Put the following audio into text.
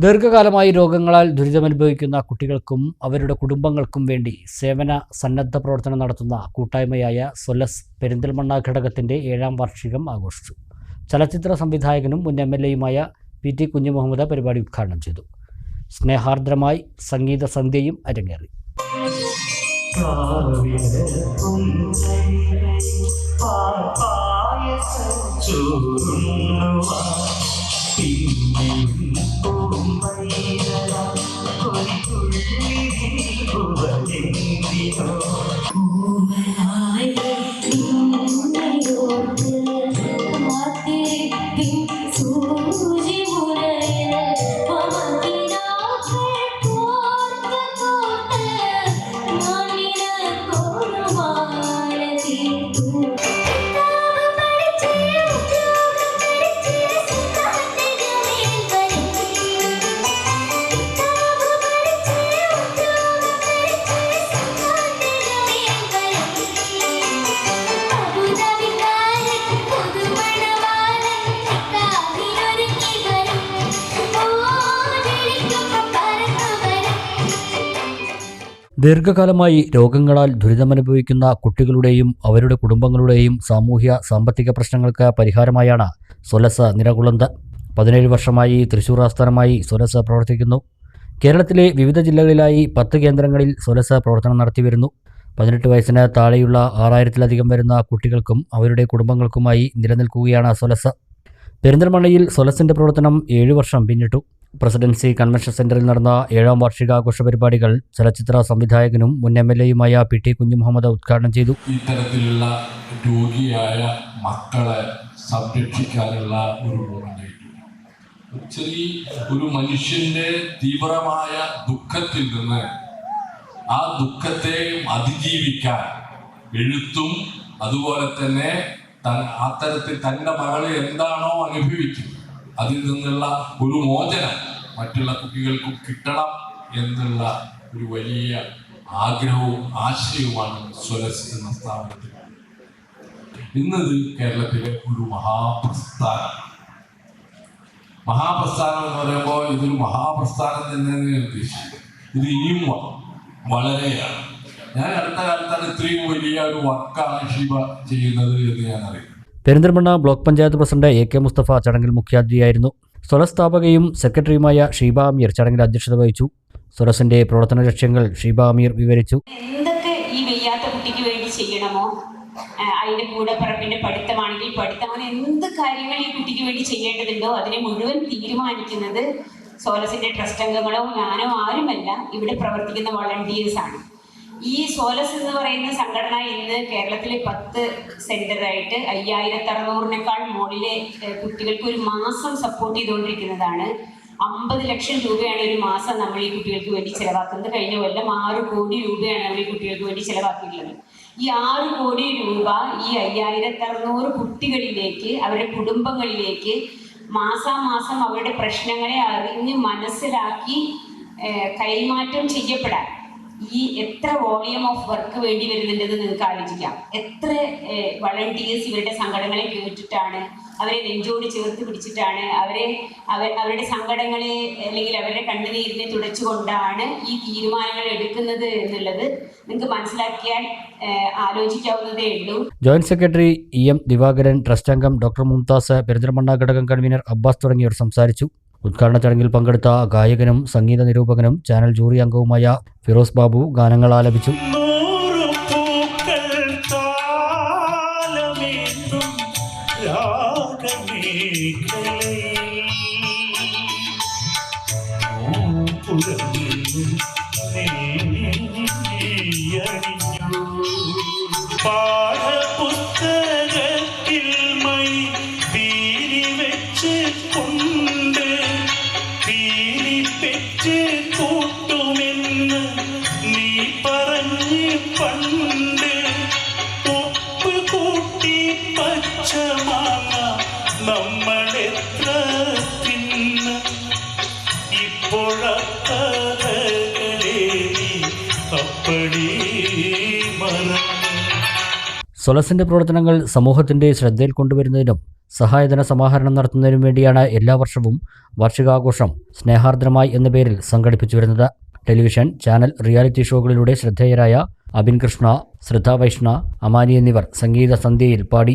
ദീർഘകാലമായി രോഗങ്ങളാൽ ദുരിതമനുഭവിക്കുന്ന കുട്ടികൾക്കും അവരുടെ കുടുംബങ്ങൾക്കും വേണ്ടി സേവന സന്നദ്ധ പ്രവർത്തനം നടത്തുന്ന കൂട്ടായ്മയായ സൊലസ് പെരിന്തൽമണ്ണ ഘടകത്തിന്റെ ഏഴാം വാർഷികം ആഘോഷിച്ചു. ചലച്ചിത്ര സംവിധായകനും മുൻ എം എൽ എയുമായ പി ടി കുഞ്ഞുമുഹമ്മദ് പരിപാടി ഉദ്ഘാടനം ചെയ്തു. സ്നേഹാർദ്രമായി സംഗീത സന്ധ്യയും അരങ്ങേറി. through the gate beyond. ദീർഘകാലമായി രോഗങ്ങളാൽ ദുരിതമനുഭവിക്കുന്ന കുട്ടികളുടെയും അവരുടെ കുടുംബങ്ങളുടെയും സാമൂഹ്യ സാമ്പത്തിക പ്രശ്നങ്ങൾക്ക് പരിഹാരമായാണ് സൊലസ് നിലകൊള്ളുന്നത് പതിനേഴ് വർഷമായി തൃശൂർ ആസ്ഥാനമായി സൊലസ് പ്രവർത്തിക്കുന്നു. കേരളത്തിലെ വിവിധ ജില്ലകളിലായി പത്ത് കേന്ദ്രങ്ങളിൽ സൊലസ് പ്രവർത്തനം നടത്തിവരുന്നു. പതിനെട്ട് വയസ്സിന് താഴെയുള്ള ആറായിരത്തിലധികം വരുന്ന കുട്ടികൾക്കും അവരുടെ കുടുംബങ്ങൾക്കുമായി നിലനിൽക്കുകയാണ് സൊലസ്. പെരിന്തൽമണ്ണയിൽ സൊലസിന്റെ പ്രവർത്തനം ഏഴു വർഷം പിന്നിട്ടു. പ്രസിഡൻസി കൺവെൻഷൻ സെന്ററിൽ നടന്ന ഏഴാം വാർഷികാഘോഷ പരിപാടികൾ ചലച്ചിത്ര സംവിധായകനും മുൻ എം എൽ എയുമായ പി ടി കുഞ്ഞുമുഹമ്മദ് ഉദ്ഘാടനം ചെയ്തു. ഇത്തരത്തിലുള്ള രോഗിയായ മക്കളെ സംരക്ഷിക്കാനുള്ള ഒരു ഒരു മനുഷ്യന്റെ തീവ്രമായ ദുഃഖത്തിൽ നിന്ന് ആ ദുഃഖത്തെ അതിജീവിക്കാൻ എഴുത്തും അതുപോലെ തന്നെ അത്തരത്തിൽ തന്റെ മകൾ എന്താണോ അനുഭവിക്കുന്നത് അതിൽ നിന്നുള്ള ഒരു മോചനം മറ്റുള്ള കുട്ടികൾക്കും കിട്ടണം എന്നുള്ള ഒരു വലിയ ആഗ്രഹവും ആശയവുമാണ് സ്വരസ് എന്ന സ്ഥാപനത്തിൽ. ഇന്നത് കേരളത്തിലെ ഒരു മഹാപ്രസ്ഥാനം. മഹാപ്രസ്ഥാനം എന്ന് പറയുമ്പോൾ ഇതൊരു മഹാപ്രസ്ഥാനം തന്നെ ഉദ്ദേശിച്ചത് ഇത് ഇനിയും വളരെയാണ്. ഞാൻ അടുത്ത കാലത്താണ് ഇത്രയും വലിയ ഒരു വർക്കാണ് ശിവ ചെയ്യുന്നത് എന്ന് ഞാൻ അറിയുന്നത്. Perinthalmanna block panchayat president A K Mustafa ചടങ്ങിൽ മുഖ്യാതിഥിയായിരുന്നു. സൊലസ് സ്ഥാപകയും സെക്രട്ടറിയുമായ ഷീബ അമീർ ചടങ്ങിൽ അധ്യക്ഷത വഹിച്ചു. സ്വലസിന്റെ പ്രവർത്തന ലക്ഷ്യങ്ങൾ ഷീബ അമീർ വിവരിച്ചു. ഈ വേണ്ടി ചെയ്യണമോ? അതിന്റെ കൂടെ പറമ്പിന്റെ പഠിത്തമാണെങ്കിൽ പഠിത്തം. അങ്ങനെ എന്ത് കാര്യങ്ങൾ ഈ കുട്ടിക്ക് വേണ്ടി ചെയ്യേണ്ടതുണ്ടോ? അതിനെ മുഴുവൻ തീരുമാനിക്കുന്നത് സോലസിന്റെ ട്രസ്റ്റ് അംഗങ്ങളോ ഞാനോ ആരുമല്ല. ഇവിടെ പ്രവർത്തിക്കുന്ന വളണ്ടിയേഴ്സ് ആണ്. ഈ സോലസ് എന്ന് പറയുന്ന സംഘടന ഇന്ന് കേരളത്തിലെ പത്ത് സെന്ററായിട്ട് അയ്യായിരത്തി അറുന്നൂറിനേക്കാൾ മുകളിലെ കുട്ടികൾക്ക് ഒരു മാസം സപ്പോർട്ട് ചെയ്തുകൊണ്ടിരിക്കുന്നതാണ്. അമ്പത് ലക്ഷം രൂപയാണ് ഒരു മാസം നമ്മൾ ഈ കുട്ടികൾക്ക് വേണ്ടി ചിലവാക്കുന്നത്. കഴിഞ്ഞ കൊല്ലം ആറ് കോടി രൂപയാണ് നമ്മൾ ഈ കുട്ടികൾക്ക് വേണ്ടി ചിലവാക്കിയിട്ടുള്ളത്. ഈ ആറ് കോടി രൂപ ഈ അയ്യായിരത്തി അറുന്നൂറ് കുട്ടികളിലേക്ക് അവരുടെ കുടുംബങ്ങളിലേക്ക് മാസാമാസം അവരുടെ പ്രശ്നങ്ങളെ അറിഞ്ഞ് മനസ്സിലാക്കി കൈമാറ്റം ചെയ്യപ്പെടാൻ. ഈ എത്ര വോളിയം ഓഫ് വർക്ക് വേണ്ടി വരുന്നുണ്ടെന്ന് നിങ്ങൾക്ക് ആലോചിക്കാം. എത്ര വളണ്ടിയേഴ്സ് ഇവരുടെ സംഘടനകളെ കേട്ടിട്ടാണ് അവരെ നെഞ്ചോട് ചേർത്ത് പിടിച്ചിട്ടാണ് അവരെ അവർ അവരുടെ സങ്കടങ്ങളെ അല്ലെങ്കിൽ അവരുടെ കണ്ണുനീരിനെ തുടച്ചുകൊണ്ടാണ് ഈ തീരുമാനങ്ങൾ എടുക്കുന്നത് എന്നുള്ളത് നിങ്ങൾക്ക് മനസ്സിലാക്കിയാൽ ആലോചിക്കാവുന്നതേ ഉള്ളൂ. Joint secretary E M Divakaran trust അംഗം ഡോക്ടർ മുംതാസ് പെരിന്തൽമണ്ണ ഘടകം കൺവീനർ അബ്ബാസ് തുടങ്ങിയവർ സംസാരിച്ചു. ഉദ്ഘാടന ചടങ്ങിൽ പങ്കെടുത്ത ഗായകനും സംഗീത നിരൂപകനും ചാനൽ ജൂറി അംഗവുമായ ഫിറോസ് ബാബു ഗാനങ്ങൾ ആലപിച്ചു. സൊലസിന്റെ പ്രവർത്തനങ്ങൾ സമൂഹത്തിന്റെ ശ്രദ്ധയിൽ കൊണ്ടുവരുന്നതിനും സഹായധന സമാഹരണം നടത്തുന്നതിനും വേണ്ടിയാണ് എല്ലാ വർഷവും വാർഷികാഘോഷം സ്നേഹാർദ്രമായി എന്ന പേരിൽ സംഘടിപ്പിച്ചു വരുന്നത്. ടെലിവിഷൻ ചാനൽ റിയാലിറ്റി ഷോകളിലൂടെ ശ്രദ്ധേയരായ അബിൻ കൃഷ്ണ ശ്രദ്ധ വൈഷ്ണ അമാനി എന്നിവർ സംഗീത സന്ധ്യയിൽ പാടി.